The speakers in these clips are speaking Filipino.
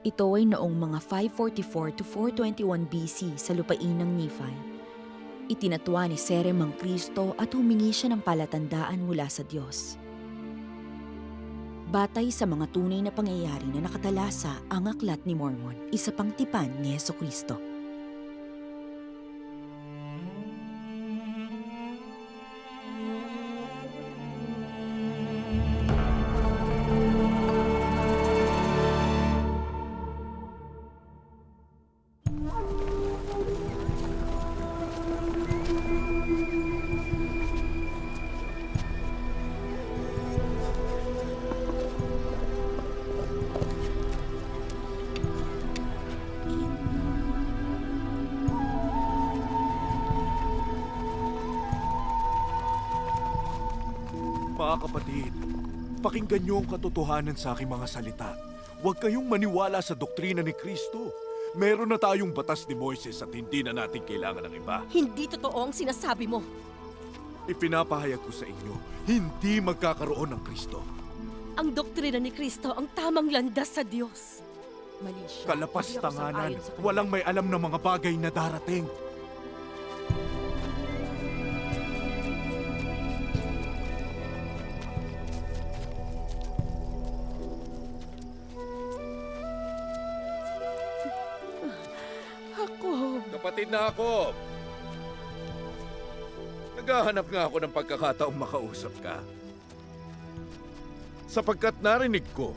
Ito ay noong mga 544 to 421 BC sa lupain ng Nephi. Itinatwa ni Serem ang Kristo at humingi siya ng palatandaan mula sa Diyos. Batay sa mga tunay na pangyayari na nakatalasa ang aklat ni Mormon, isa pang tipan ni Yeso Kristo. Mga kapatid, pakinggan niyo ang katotohanan sa aking mga salita. Huwag kayong maniwala sa doktrina ni Kristo. Meron na tayong batas ni Moises at hindi na natin kailangan ng iba. Hindi totoo ang sinasabi mo. Ipinapahayag ko sa inyo, hindi magkakaroon ng Kristo. Ang doktrina ni Kristo ang tamang landas sa Diyos. Mali siya. Kalapastanganan, walang may alam ng mga bagay na darating. Kapatid na ako. Naghahanap nga ako ng pagkakataong makausap ka. Sapagkat narinig ko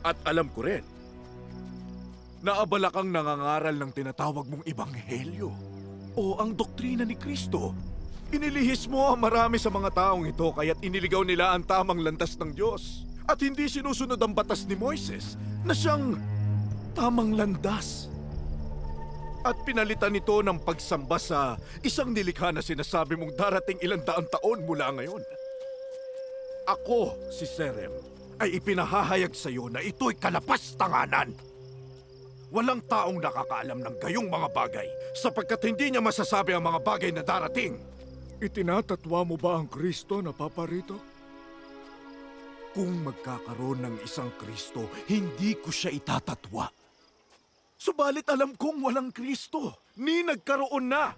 at alam ko rin naabala kang nangangaral ng tinatawag mong ibanghelyo o ang doktrina ni Kristo. Inilihis mo ang marami sa mga taong ito kaya't iniligaw nila ang tamang landas ng Diyos at hindi sinusunod ang batas ni Moises na siyang tamang landas at pinalitan ito ng pagsamba sa isang nilikha na sinasabi mong darating ilang daang taon mula ngayon. Ako, si Serem, ay ipinahahayag sa iyo na ito'y kalapastanganan. Walang taong nakakaalam ng gayong mga bagay sapagkat hindi niya masasabi ang mga bagay na darating. Itinatatwa mo ba ang Kristo na paparito? Kung magkakaroon ng isang Kristo, hindi ko siya itatatwa. Subalit alam kong walang Kristo, ni nagkaroon na.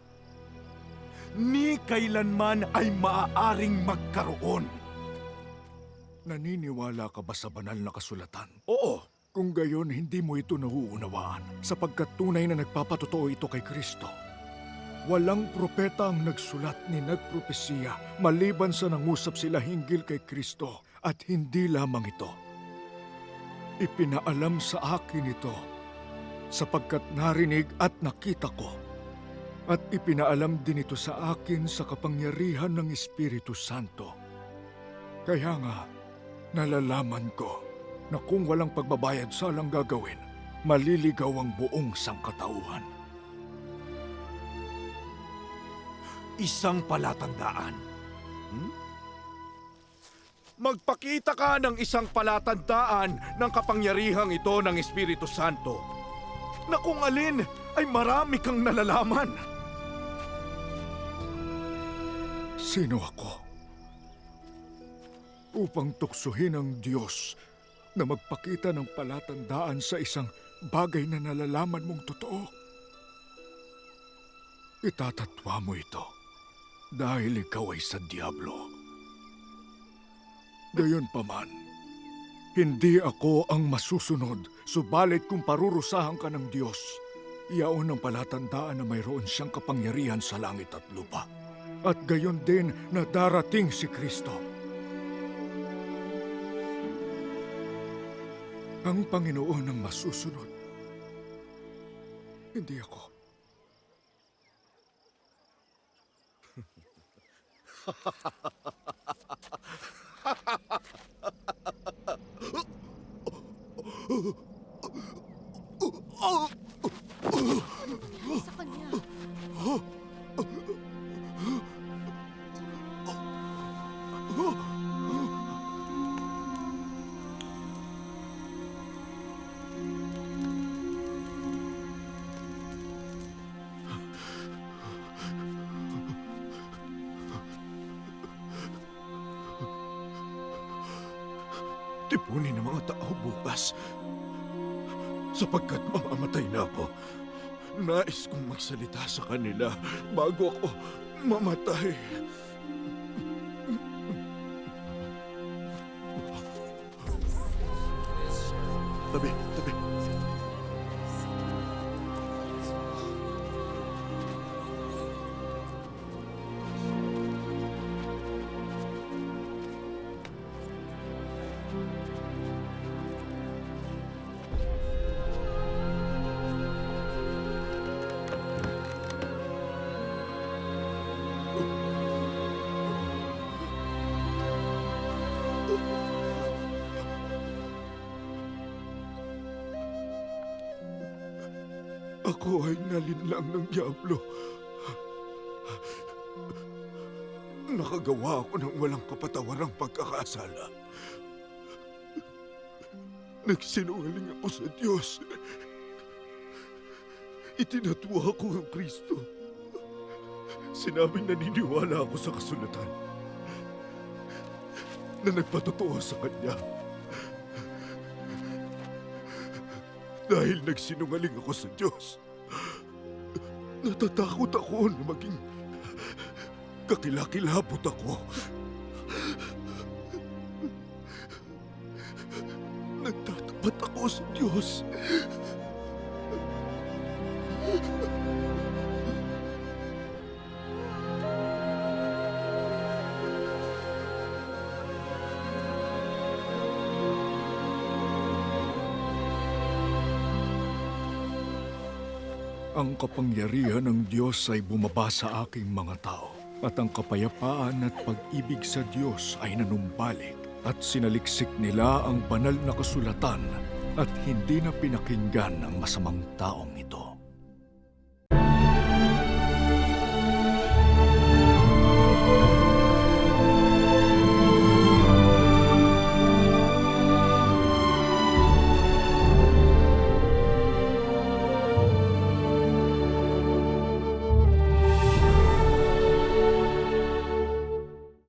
Ni kailanman ay maaaring magkaroon. Naniniwala ka ba sa banal na kasulatan? Oo, Kung gayon, hindi mo ito nauunawaan sapagkat tunay na nagpapatotoo ito kay Kristo. Walang propeta ang nagsulat ni nagpropesiya maliban sa nangusap sila hinggil kay Kristo at hindi lamang ito. Ipinaalam sa akin ito sapagkat narinig at nakita ko. At ipinaalam din ito sa akin sa kapangyarihan ng Espiritu Santo. Kaya nga, nalalaman ko na kung walang pagbabayad sa lang gagawin, maliligaw ang buong sangkatauhan. isang palatandaan. Hmm? Magpakita ka ng isang palatandaan ng kapangyarihang ito ng Espiritu Santo na kung alin ay marami kang nalalaman. Sino ako? Upang tuksohin ang Diyos na magpakita ng palatandaan sa isang bagay na nalalaman mong totoo. Itatatwa mo ito dahil ikaw ay sa Diablo. Gayon paman, hindi ako ang masusunod, subalit kung parurusahan ka ng Diyos, iyaon ang palatandaan na mayroon siyang kapangyarihan sa langit at lupa. At gayon din na darating si Kristo. Ang Panginoon ang masusunod. Hindi ako. Sa Tipunin ng mga tao bukas Sapagkat mamamatay na ako, nais kong magsalita sa kanila bago ako mamatay. Tabi, Ako ay nalinlang ng Diablo. Nakagawa ako ng walang kapatawarang pagkakasala. Nagsinungaling ako sa Diyos. Itinatwa ko ang Kristo. Sinabing naniniwala ako sa kasulatan na nagpatotoo sa Kanya. Dahil nagsinungaling ako sa Diyos, natatakot ako na maging kakilakilabot ako. Nagtatapat ako sa Diyos. Ang kapangyarihan ng Diyos ay bumaba sa aking mga tao, at ang kapayapaan at pag-ibig sa Diyos ay nanumbalik, at sinaliksik nila ang banal na kasulatan, at hindi na pinakinggan ang masamang taong ito.